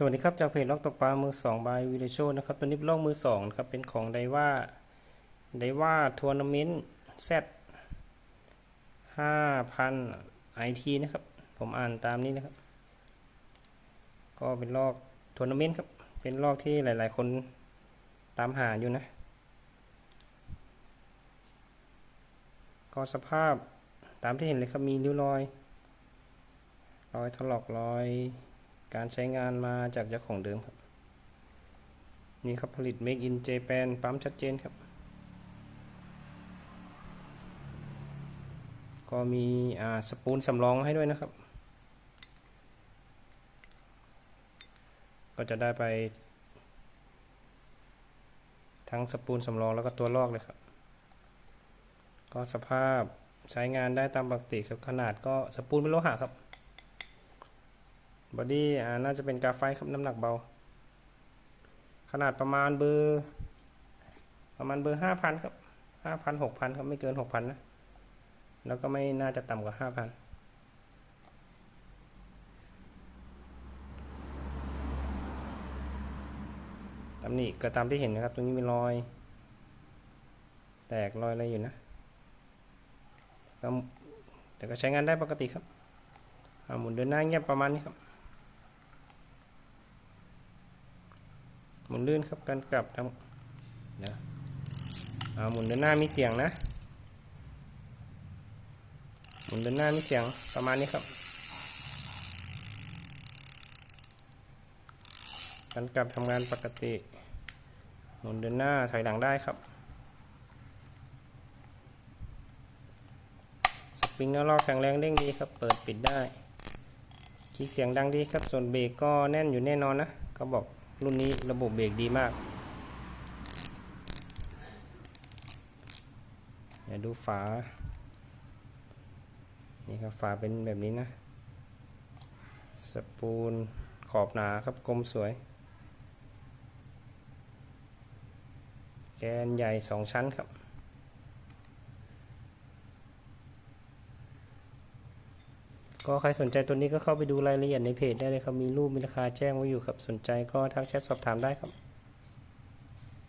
สวัสดีครับ จากเพจล็อกตกปลามือสองบายวีดโชนะครับ ตัวนี้เป็นล็อกมือสองนะครับ เป็นของไดว่าไดว่าทัวร์นาเมนต์แซดห้าพันไอทีนะครับ ผมอ่านตามนี้นะครับ ก็เป็นลอกทัวร์นาเมนต์ครับ เป็นลอกที่หลาย ๆ คนตามหาอยู่นะ ก็สภาพตามที่เห็นเลยครับ มีริ้วรอย รอยถลอกรอย การใช้งานมาจากเจ้าของเดิมครับ นี่ครับผลิต Make in Japan ปั๊มชัดเจนครับ ก็มีอ่าสปูนสำรองให้ด้วยนะครับ ก็จะได้ไป ทั้งสปูนสำรองแล้วก็ตัวลอกเลยครับ ก็สภาพใช้งานได้ตามปกติครับขนาดก็สปูนเป็นโลหะครับ บอดี้อ่าน่าจะเป็นกราไฟครับน้ำหนักเบา ขนาดประมาณเบอร์ประมาณเบอร์ห้าพันครับห้าพันหกพันครับไม่เกินหกพันนะ แล้วก็ไม่น่าจะต่ำกว่าห้าพันตำหนิก็ตามที่เห็นนะครับ ตรงนี้มีรอย แตกรอยอะไรอยู่นะแต่ก็ใช้งานได้ปกติครับหมุนเดินหน้าเงียบประมาณนี้ครับ หมุ นลื่นครับการกลับทำเดี๋ยวอ่าหมุนเดินหน้ามีเสียงนะหมุนเดินหน้ามีเสียงประมาณนี้ครับการกลับทำงานปกติหมุนเดินหน้าถอยหลังได้ครับสปริงนอร์ลอกแข็งแรงเด้งดีครับ เปิดปิดได้คลิกเสียงดังดีครับส่วนเบรกก็แน่นอยู่แน่นอนนะเขาบอก รุ่นนี้ระบบเบรกดีมาก เดี๋ยวดูฝา นี่ครับฝาเป็นแบบนี้นะ สปูนขอบหนาครับกลมสวย แกนใหญ่สองชั้นครับ ก็ใครสนใจตัวนี้ก็เข้าไปดูรายละเอียดในเพจได้เลยครับ มีรูปมีราคาแจ้งไว้อยู่ครับ สนใจก็ทักแชทสอบถามได้ครับ